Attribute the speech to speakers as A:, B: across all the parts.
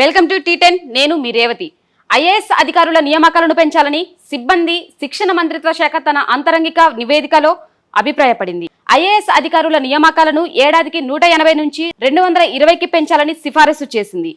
A: Welcome to tea ten నేను మీ Revathi. IAS అధికారుల నియామకాలను పెంచాలని సిబ్బంది శిక్షణ మంత్రిత్వ శాఖ తన అంతరంగిక నివేదికలో అభిప్రాయపడింది. ఐఏఎస్ అధికారుల నియామకాలను ఏడాదికి నూట ఎనభై నుంచి రెండు వందల ఇరవైకి పెంచాలని సిఫారసు చేసింది.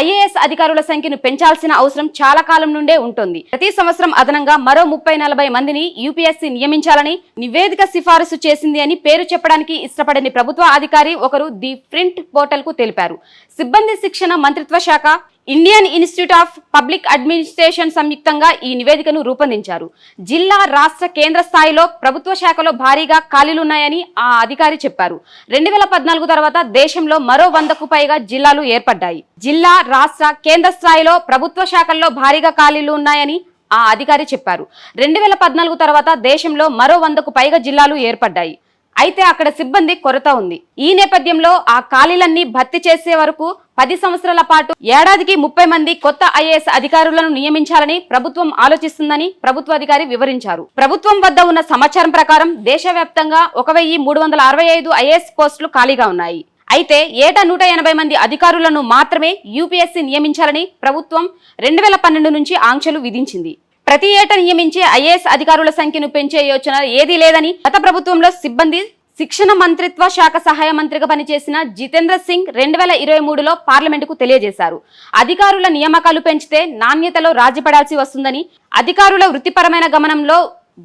A: ఐఏఎస్ అధికారుల సంఖ్యను పెంచాల్సిన అవసరం చాలా కాలం నుండే ఉంటుంది. ప్రతి సంవత్సరం అదనంగా మరో ముప్పై నలభై మందిని యూపీఎస్సీ నియమించాలని నివేదిక సిఫారసు చేసింది అని పేరు చెప్పడానికి ఇష్టపడని ప్రభుత్వ అధికారి ఒకరు ది ప్రింట్ పోర్టల్కు తెలిపారు. సిబ్బంది శిక్షణ మంత్రిత్వ శాఖ Indian Institute of Public Administration సంయుక్తంగా ఈ నివేదికను రూపొందించారు. జిల్లా రాష్ట్ర కేంద్ర స్థాయిలో ప్రభుత్వ శాఖలో భారీగా ఖాళీలున్నాయని ఆ అధికారి చెప్పారు. రెండు వేల పద్నాలుగు తర్వాత దేశంలో మరో వందకు పైగా జిల్లాలు ఏర్పడ్డాయి. జిల్లా రాష్ట్ర కేంద్ర స్థాయిలో ప్రభుత్వ శాఖల్లో భారీగా ఖాళీలు ఉన్నాయని ఆ అధికారి చెప్పారు. రెండు వేల పద్నాలుగు తర్వాత దేశంలో మరో వందకు పైగా జిల్లాలు ఏర్పడ్డాయి. అయితే అక్కడ సిబ్బంది కొరత ఉంది. ఈ నేపథ్యంలో ఆ ఖాళీలన్నీ భర్తీ చేసే వరకు పది సంవత్సరాల పాటు ఏడాదికి ముప్పై మంది కొత్త ఐఏఎస్ అధికారులను నియమించాలని ప్రభుత్వం ఆలోచిస్తుందని ప్రభుత్వ అధికారి వివరించారు. ప్రభుత్వం వద్ద ఉన్న సమాచారం ప్రకారం దేశవ్యాప్తంగా ఒక వెయ్యి మూడు వందల అరవై ఐదు ఐఏఎస్ పోస్టులు ఖాళీగా ఉన్నాయి. అయితే ఏటా నూట ఎనభై మంది అధికారులను మాత్రమే యూపీఎస్సీ నియమించాలని ప్రభుత్వం రెండు వేల పన్నెండు నుంచి ఆంక్షలు విధించింది. ప్రతి ఏటా నియమించే ఐఏఎస్ అధికారుల సంఖ్యను పెంచే యోచన ఏదీ లేదని గత ప్రభుత్వంలో సిబ్బంది శిక్షణ మంత్రిత్వ శాఖ సహాయ మంత్రిగా పనిచేసిన జితేంద్ర సింగ్ రెండు వేల ఇరవై మూడులో పార్లమెంటుకు తెలియజేశారు. అధికారుల నియామకాలు పెంచితే నాణ్యతలో రాజీపడాల్సి వస్తుందని అధికారుల వృత్తిపరమైన గమనంలో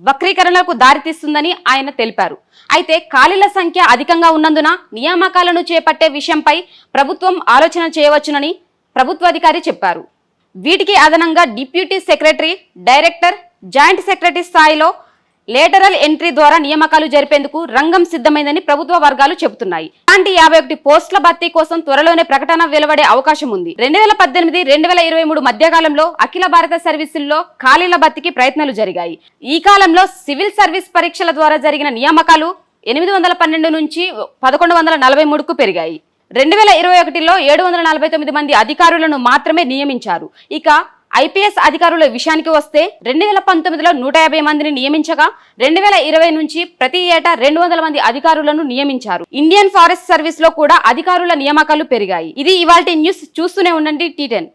A: వక్రీకరణలకు దారితీస్తుందని ఆయన తెలిపారు. అయితే ఖాళీల సంఖ్య అధికంగా ఉన్నందున నియామకాలను చేపట్టే విషయంపై ప్రభుత్వం ఆలోచన చేయవచ్చునని ప్రభుత్వాధికారి చెప్పారు. వీటికి అదనంగా deputy secretary director joint secretary స్థాయిలో లేటరల్ ఎంట్రీ ద్వారా నియామకాలు జరిపేందుకు రంగం సిద్ధమైందని ప్రభుత్వ వర్గాలు చెబుతున్నాయి. ఇలాంటి యాభై ఒకటి పోస్టుల భర్తీ కోసం త్వరలోనే ప్రకటన వెలువడే అవకాశం ఉంది. రెండు వేల పద్దెనిమిది రెండు వేల ఇరవై మూడు మధ్యకాలంలో అఖిల భారత సర్వీసుల్లో ఖాళీల భర్తీకి ప్రయత్నాలు జరిగాయి. ఈ కాలంలో సివిల్ సర్వీస్ పరీక్షల ద్వారా జరిగిన నియామకాలు ఎనిమిది వందల పన్నెండు నుంచి పదకొండు వందల నలభై మూడుకు పెరిగాయి. రెండు వేల ఇరవై ఒకటిలో ఏడు వందల నలభై తొమ్మిది మంది అధికారులను మాత్రమే నియమించారు. ఇక ఐపీఎస్ అధికారుల విషయానికి వస్తే రెండు వేల పంతొమ్మిదిలో నూట యాభై మందిని నియమించగా రెండు వేల ఇరవై నుంచి ప్రతి ఏటా రెండు వందల మంది అధికారులను నియమించారు. ఇండియన్ ఫారెస్ట్ సర్వీస్లో కూడా అధికారుల నియామకాలు పెరిగాయి. ఇది ఇవాళ న్యూస్. చూస్తూనే ఉండండి టీ టెన్.